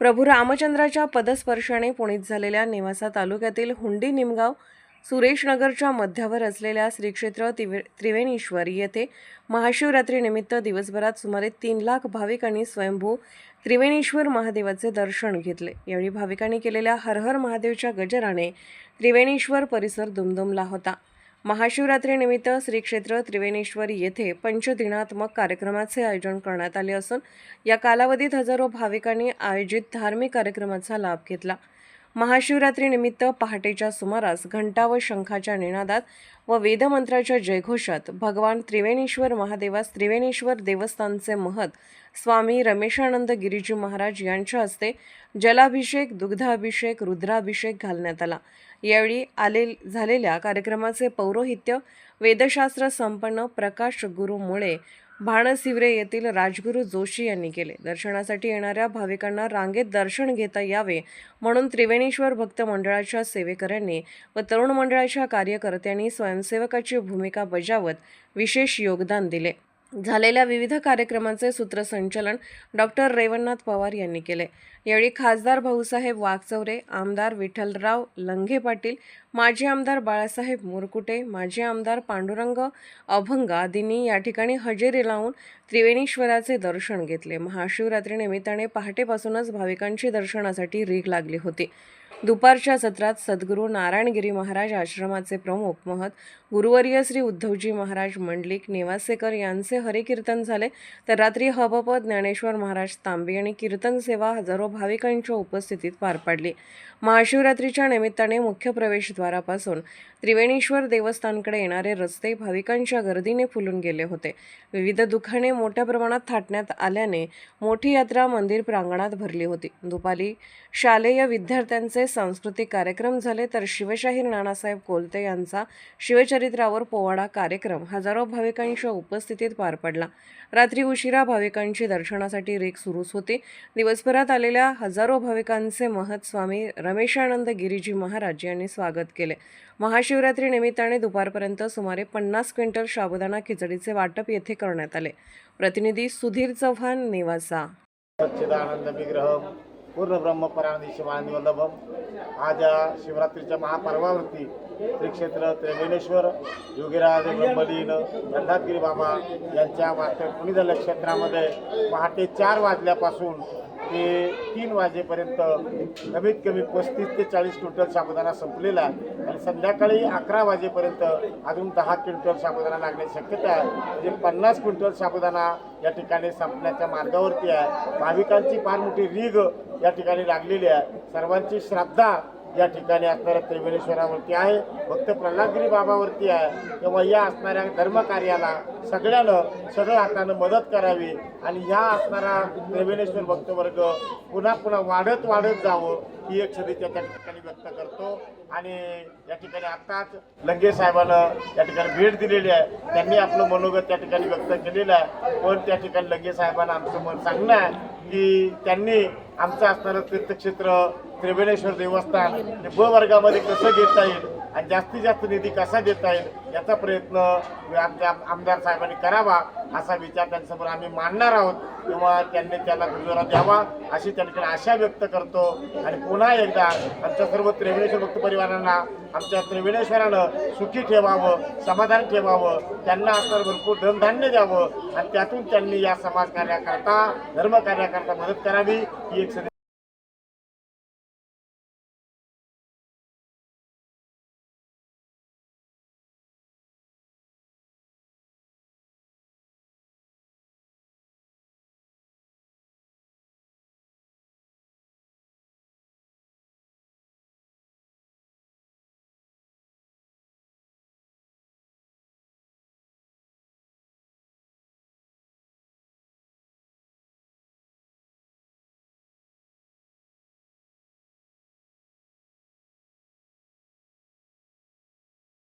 प्रभू रामचंद्राच्या पदस्पर्शाने पुणित झालेल्या नेवासा तालुक्यातील हुंडी निमगाव सुरेशनगरच्या मध्यावर असलेल्या श्रीक्षेत्र त्रिवे तिवे त्रिवेणीश्वर येथे महाशिवरात्रीनिमित्त दिवसभरात सुमारे तीन लाख भाविकांनी स्वयंभू त्रिवेणीश्वर महादेवाचे दर्शन घेतले. यावेळी भाविकांनी केलेल्या हरहर महादेवच्या गजराने त्रिवेणीश्वर परिसर दुमदुमला होता. महाशिवरात्रीनिमित्त श्री क्षेत्र त्रिवेणेश्वर येथे पंचदिनात्मक कार्यक्रमाचे आयोजन करण्यात आले असून या कालावधीत हजारो भाविकांनी आयोजित धार्मिक कार्यक्रमाचा लाभ घेतला. महाशिवरात्रीनिमित्त पहाटेच्या सुमारास घंटा व शंखाच्या निनादात व वेदमंत्राच्या जयघोषात भगवान त्रिवेणेश्वर महादेवास त्रिवेणेश्वर देवस्थानचे महत स्वामी रमेशानंद गिरीजी महाराज यांच्या हस्ते जलाभिषेक दुग्धाभिषेक रुद्राभिषेक घालण्यात आला. यावेळी आले झालेल्या कार्यक्रमाचे पौरोहित्य वेदशास्त्र संपन्न प्रकाश गुरु मुळे भाणसिवरे येथील राजगुरू जोशी यांनी केले. दर्शनासाठी येणाऱ्या भाविकांना रांगेत दर्शन घेता यावे म्हणून त्रिवेणीश्वर भक्त मंडळाच्या सेवेकऱ्यांनी व तरुण मंडळाच्या कार्यकर्त्यांनी स्वयंसेवकाची भूमिका बजावत विशेष योगदान दिले. झालेल्या विविध कार्यक्रमांचे सूत्रसंचलन डॉक्टर रेवणनाथ पवार यांनी केले. यावेळी खासदार भाऊसाहेब वाघचौरे आमदार विठ्ठलराव लंघे पाटील माजी आमदार बाळासाहेब मुरकुटे माजी आमदार पांडुरंग अभंग आदींनी या ठिकाणी हजेरी लावून त्रिवेणीश्वराचे दर्शन घेतले. महाशिवरात्रीनिमित्ताने पहाटेपासूनच भाविकांची दर्शनासाठी रीघ लागली होती. दुपारच्या सत्रात सद्गुरू नारायणगिरी महाराज आश्रमाचे प्रमुख महत गुरुवर्य श्री उद्धवजी महाराज मंडलिक नेवासेकर यांचे हरिकीर्तन झाले. तर रात्री हबप ज्ञानेश्वर महाराज तांबे आणि कीर्तन सेवा हजारो भाविकांच्या उपस्थितीत पार पाडली. महाशिवरात्रीच्या निमित्ताने मुख्य प्रवेशद्वारापासून त्रिवेणीश्वर देवस्थानकडे येणारे रस्ते भाविकांच्या गर्दीने फुलून गेले होते. विविध दुखाने मोठ्या प्रमाणात थाटण्यात आल्याने मोठी यात्रा मंदिर प्रांगणात भरली होती. दुपारी शालेय विद्यार्थ्यांचे सांस्कृतिक कार्यक्रम झाले. तर शिवशाहीर नानासाहेब कोलते यांचा चरित्रावर पोवाडा कार्यक्रम हजारो भाविकांच्या उपस्थितीत पार पडला. रात्री उशिरा भाविकांची दर्शनासाठी रेख सुरूच होती. दिवसभरात आलेल्या हजारो भाविकांचे महत स्वामी रमेशानंद गिरीजी महाराज यांनी स्वागत केले. महाशिवरात्री निमित्ताने दुपारपर्यंत सुमारे पन्नास क्विंटल साबुदाणा खिचडीचे वाटप येथे करण्यात आले. प्रतिनिधी सुधीर चव्हाण नेवासा. पूर्ण ब्रह्मपरानंदी शिवानंदवल्लभम आज या शिवरात्रीच्या महापर्वावरती श्री क्षेत्र त्रिवेणेश्वर योगीराज ब्रह्मलीन प्रल्हादगिरी बाबा यांच्या वास्तव पुणे झाल्या क्षेत्रामध्ये पहाटे चार वाजल्यापासून ते तीन वाजेपर्यंत कमीत कमी पस्तीस ते चाळीस क्विंटल साबुदाणा संपलेला आहे आणि संध्याकाळी अकरा वाजेपर्यंत अजून दहा क्विंटल साबुदाणा लागण्याची शक्यता आहे. म्हणजे पन्नास क्विंटल साबुदाणा या ठिकाणी संपण्याच्या मार्गावरती आहे. भाविकांची फार मोठी रीग या ठिकाणी लागलेली आहे. सर्वांची श्रद्धा या ठिकाणी असणाऱ्या त्रिवेणेश्वरावरती आहे. फक्त प्रल्हादगिरी बाबावरती आहे. तेव्हा या असणाऱ्या धर्मकार्याला सगळ्यानं सगळं हातानं मदत करावी आणि ह्या असणारा त्रिवेणेश्वर भक्तवर्ग पुन्हा पुन्हा वाढत वाढत जावं ही एक सदिच्छा त्या ठिकाणी व्यक्त करतो. आणि या ठिकाणी आत्ताच लंगे साहेबानं या ठिकाणी भेट दिलेली आहे. त्यांनी आपलं मनोगत त्या ठिकाणी व्यक्त केलेलं आहे. पण त्या ठिकाणी लंगे साहेबांना आमचं मन सांगणं आहे की त्यांनी आमचं असणारं तीर्थक्षेत्र त्रिवेणेश्वर देवस्थान हे ब वर्गामध्ये कसं घेता येईल आणि जास्तीत जास्त निधी कसा देता येईल याचा प्रयत्न आमच्या आमदार साहेबांनी करावा असा विचार त्यांच्यासमोर आम्ही मांडणार आहोत. किंवा त्यांनी त्याला दुजोरा द्यावा अशी त्यांच्याकडे आशा व्यक्त करतो. आणि पुन्हा एकदा आमच्या सर्व त्रिवेणेश्वर भक्त परिवारांना आमच्या त्रिवेणेश्वरानं सुखी ठेवावं समाधान ठेवावं त्यांना असणार भरपूर धनधान्य द्यावं आणि त्यातून त्यांनी या समाजकार्याकरता धर्मकार्याकरता मदत करावी ही एक सदिच्छा